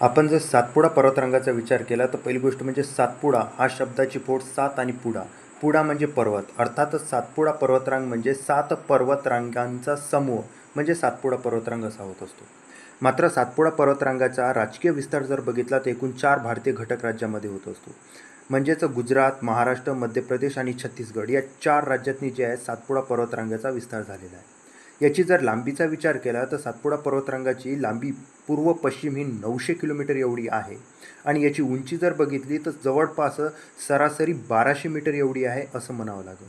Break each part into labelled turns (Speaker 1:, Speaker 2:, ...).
Speaker 1: आपण जर सातपुडा पर्वतरांगाचा विचार केला तर पहिली गोष्ट म्हणजे सातपुडा हा शब्दाची पोट सात आणि पुडा. पुडा म्हणजे पर्वत. अर्थातच सातपुडा पर्वतरांग म्हणजे सात पर्वतरांगांचा समूह. म्हणजे सातपुडा पर्वतरांग असा होत असतो. मात्र सातपुडा पर्वतरांगाचा राजकीय विस्तार जर बघितला तर एकूण चार भारतीय घटक राज्यामध्ये होत असतो. म्हणजेच गुजरात महाराष्ट्र मध्य प्रदेश आणि छत्तीसगड या चार राज्यातनी जे आहे सातपुडा पर्वतरांगाचा विस्तार झालेला आहे. याची जर लांबीचा विचार केला तर सातपुडा पर्वतरांगाची लांबी पूर्व पश्चिम ही नऊशे किलोमीटर एवढी आहे. आणि याची उंची जर बघितली तर जवळपास सरासरी बाराशे मीटर एवढी आहे असं म्हणावं लागेल.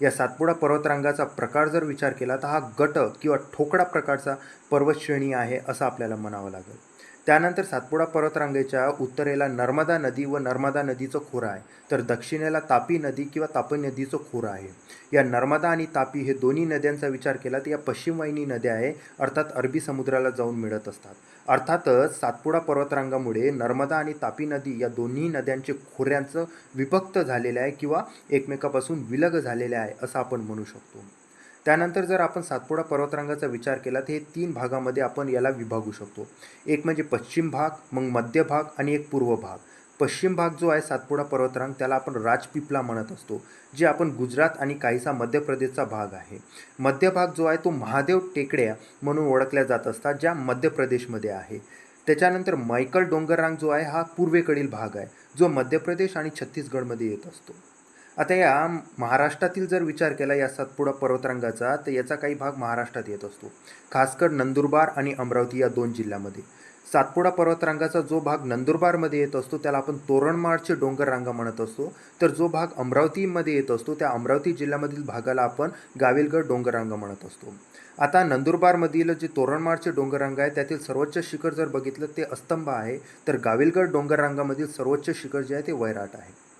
Speaker 1: या सातपुडा पर्वतरांगाचा प्रकार जर विचार केला तर हा गट किंवा ठोकळा प्रकारचा पर्वतश्रेणी आहे असं आपल्याला म्हणावं लागेल. त्यानंतर सातपुडा पर्वतरांगेच्या उत्तरेला नर्मदा नदी व नर्मदा नदीचं खोरं आहे. तर दक्षिणेला तापी नदी किंवा तापी नदीचं खोरं आहे. या नर्मदा आणि तापी हे दोन्ही नद्यांचा विचार केला तर या पश्चिमवाहिनी नद्या आहे अर्थात अरबी समुद्राला जाऊन मिळत असतात. अर्थातच सातपुडा पर्वतरांगामुळे नर्मदा आणि तापी नदी या दोन्ही नद्यांचे खोऱ्यांचं विभक्त झालेलं आहे किंवा एकमेकापासून विलग झालेले आहे असं आपण म्हणू शकतो. त्यानंतर जर आपण सातपुडा पर्वतरांगाचा विचार केला तर हे तीन भागामध्ये आपण याला विभागू शकतो. एक म्हणजे पश्चिम भाग मग मध्य भाग आणि एक पूर्व भाग. पश्चिम भाग जो आहे सातपुडा पर्वतरांग त्याला आपण राजपिपला म्हणत असतो जे आपण गुजरात आणि काहीसा मध्य प्रदेशचा भाग आहे. मध्य भाग जो आहे तो महादेव टेकड्या म्हणून ओळखल्या जात असतात ज्या मध्य प्रदेशमध्ये आहे. त्याच्यानंतर मैकल डोंगररांग जो आहे हा पूर्वेकडील भाग आहे जो मध्य प्रदेश आणि छत्तीसगडमध्ये येत असतो. आता या महाराष्ट्रातील जर विचार केला या सातपुडा पर्वतरांगाचा तर याचा काही भाग महाराष्ट्रात येत असतो. खासकर नंदुरबार आणि अमरावती या दोन जिल्ह्यामध्ये. सातपुडा पर्वतरांगाचा जो भाग नंदुरबारमध्ये येत असतो त्याला आपण तोरणमाळचे डोंगर रांगा म्हणत असतो. तर जो भाग अमरावतीमध्ये येत असतो त्या अमरावती जिल्ह्यामधील भागाला आपण गाविलगड डोंगररांगा म्हणत असतो. आता नंदुरबारमधील जे तोरणमाळचे डोंगररांग आहे त्यातील सर्वोच्च शिखर जर बघितलं ते अस्तंभ आहे. तर गाविलगड डोंगररांगामधील सर्वोच्च शिखर जे आहे ते वैराट आहे.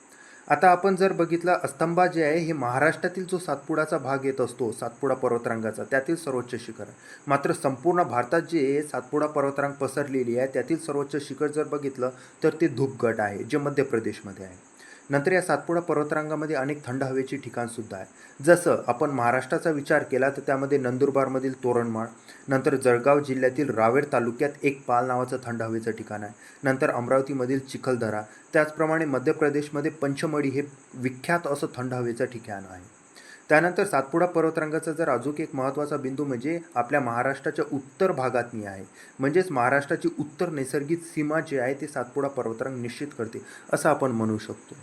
Speaker 1: आता आपण जर बघितलं अस्तंबा जे आहे हे महाराष्ट्रातील जो सातपुडाचा भाग येत असतो सातपुडा पर्वतरांगाचा त्यातील सर्वोच्च शिखर. मात्र संपूर्ण भारतात जे सातपुडा पर्वतरांग पसरलेली आहे त्यातील सर्वोच्च शिखर जर बघितलं तर ते धूपगड आहे जे मध्य प्रदेशमध्ये आहे. नंतर या सातपुडा पर्वतरांगामध्ये अनेक थंड हवेची ठिकाणसुद्धा आहे. जसं आपण महाराष्ट्राचा विचार केला तर त्यामध्ये नंदुरबारमधील तोरणमाळ नंतर जळगाव जिल्ह्यातील रावेर तालुक्यात एक पाल नावाचं थंड हवेचं ठिकाण आहे. नंतर अमरावतीमधील चिखलदरा. त्याचप्रमाणे मध्य प्रदेशमध्ये पंचमढी हे विख्यात असं थंड हवेचं ठिकाण आहे. त्यानंतर सातपुडा पर्वतरांगाचा जर अजून एक महत्त्वाचा बिंदू म्हणजे आपल्या महाराष्ट्राच्या उत्तर भागातनी आहे. म्हणजेच महाराष्ट्राची उत्तर नैसर्गिक सीमा जी आहे ती सातपुडा पर्वतरांग निश्चित करते असं आपण म्हणू शकतो.